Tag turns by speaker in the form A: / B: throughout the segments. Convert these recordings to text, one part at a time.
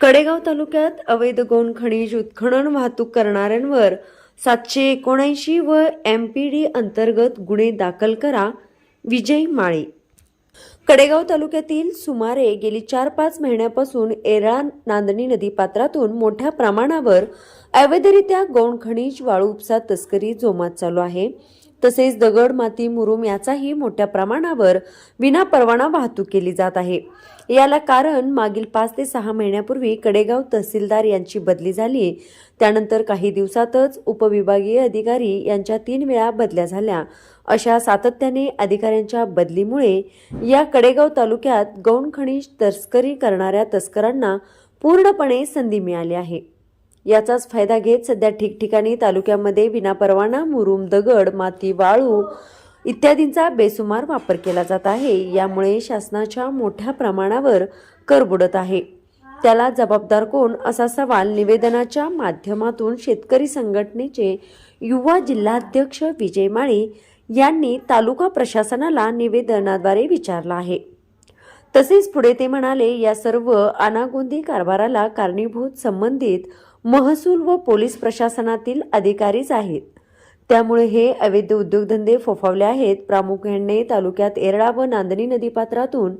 A: कडेगाव तालुक्यात अवैध गौण खनिज उत्खनन वाहतूक करणाऱ्यांवर सातशे एकोणऐंशी व एम पी डी अंतर्गत गुन्हे दाखल करा. विजय माळी. कडेगाव तालुक्यातील सुमारे गेली चार पाच महिन्यापासून एरळा नांदणी नदी पात्रातून मोठ्या प्रमाणावर अवैधरित्या गौण खनिज वाळू उपसा तस्करी जोमात चालू आहे. तसेच दगड माती मुरुम याचाही मोठ्या प्रमाणावर विनापरवाना वाहतूक केली जात आहे. याला कारण मागील पाच ते सहा महिन्यापूर्वी कडेगाव तहसीलदार यांची बदली झाली. त्यानंतर काही दिवसातच उपविभागीय अधिकारी यांच्या तीन वेळा बदल्या झाल्या. अशा सातत्याने अधिकाऱ्यांच्या बदलीमुळे या कडेगाव तालुक्यात गौण खनिज तस्करी करणाऱ्या तस्करांना पूर्णपणे संधी मिळाली आहे. याचाच फायदा घेत सध्या ठिकठिकाणी तालुक्यामध्ये विनापरवाना मुरुम दगड माती वाळू इत्यादींचा बेसुमार वापर केला जात आहे. यामुळे शासनाच्या मोठ्या प्रमाणावर कर बुडत आहे. त्याला जबाबदार कोण असा सवाल निवेदनाच्या माध्यमातून शेतकरी संघटनेचे युवा जिल्हाध्यक्ष विजय माळी यांनी तालुका प्रशासनाला निवेदनाद्वारे विचारला आहे. तसेच पुढे ते म्हणाले या सर्व अनागोंदी कारभाराला कारणीभूत संबंधित महसूल व पोलीस प्रशासनातील अधिकारीच आहेत. त्यामुळे हे अवैध उद्योगधंदे फोफावले आहेत. प्रामुख्याने तालुक्यात एरळा व नांदणी नदीपात्रातून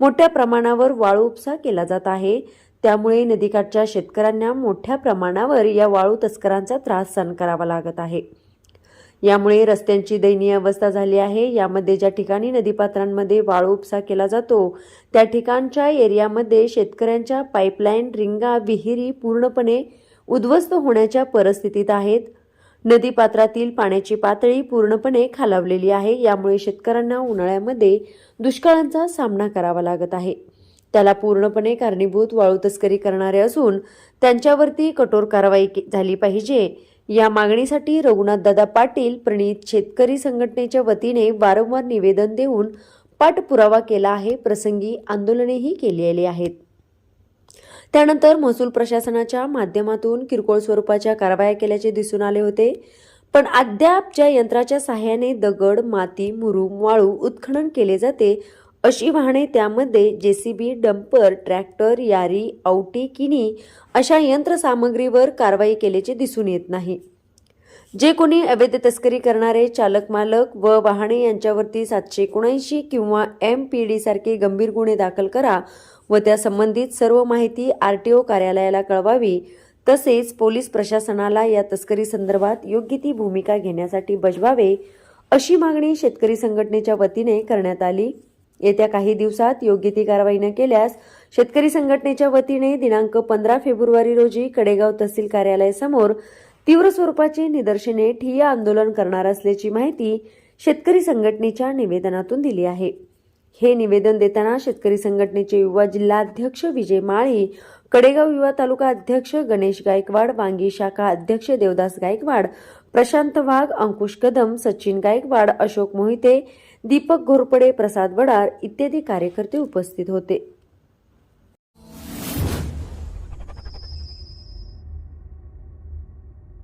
A: मोठ्या प्रमाणावर वाळू उपसा केला जात आहे. त्यामुळे नदीकाठच्या शेतकऱ्यांना मोठ्या प्रमाणावर या वाळू तस्करांचा त्रास सहन करावा लागत आहे. यामुळे रस्त्यांची दयनीय अवस्था झाली आहे. यामध्ये ज्या ठिकाणी नदीपात्रांमध्ये वाळू उपसा केला जातो त्या ठिकाणच्या एरियामध्ये शेतकऱ्यांच्या पाईपलाईन रिंगा विहिरी पूर्णपणे उद्ध्वस्त होण्याच्या परिस्थितीत आहेत. नदीपात्रातील पाण्याची पातळी पूर्णपणे खालावलेली आहे. यामुळे शेतकऱ्यांना उन्हाळ्यामध्ये दुष्काळांचा सामना करावा लागत आहे. त्याला पूर्णपणे कारणीभूत वाळू तस्करी करणारे असून त्यांच्यावरती कठोर कारवाई के- झाली पाहिजे. या मागणीसाठी रघुनाथदादा पाटील प्रणित शेतकरी संघटनेच्या वतीने वारंवार निवेदन देऊन पाठपुरावा केला आहे. प्रसंगी आंदोलनेही केलेली आहेत. त्यानंतर महसूल प्रशासनाच्या माध्यमातून किरकोळ स्वरूपाच्या कारवाया केल्याचे दिसून आले होते. पण अद्याप ज्या यंत्राच्या सहाय्याने दगड माती मुरुम वाळू उत्खनन केले जाते अशी वाहने त्यामध्ये जेसीबी डंपर ट्रॅक्टर यारी औटी किनी अशा यंत्रसामग्रीवर कारवाई केल्याचे दिसून येत नाही. जे कोणी अवैध तस्करी करणारे चालक मालक व वाहने यांच्यावरती सातशे एकोणऐंशी किंवा एम पी डी सारखे गंभीर गुन्हे दाखल करा व त्या संबंधित सर्व माहिती आर टी ओ कार्यालयाला कळवावी तसेच पोलीस प्रशासनाला या तस्करी संदर्भात योग्य ती भूमिका घेण्यासाठी बजवावे अशी मागणी शेतकरी संघटनेच्या वतीने करण्यात आली. येत्या काही दिवसात योग्य ती कारवाई न केल्यास शेतकरी संघटनेच्या वतीने दिनांक पंधरा फेब्रुवारी रोजी कडेगाव तहसील कार्यालयासमोर तीव्र स्वरूपाचे निदर्शने ठिय्या आंदोलन करणार असल्याची माहिती शेतकरी संघटनेच्या निवेदनातून दिली आहे. हे निवेदन देताना शेतकरी संघटनेचे युवा जिल्हाध्यक्ष विजय माळी कडेगाव युवा तालुका अध्यक्ष गणेश गायकवाड वांगी शाखा अध्यक्ष देवदास गायकवाड प्रशांत वाघ अंकुश कदम सचिन गायकवाड अशोक मोहिते दीपक घोरपडे प्रसाद वडार इत्यादी कार्यकर्ते उपस्थित होते.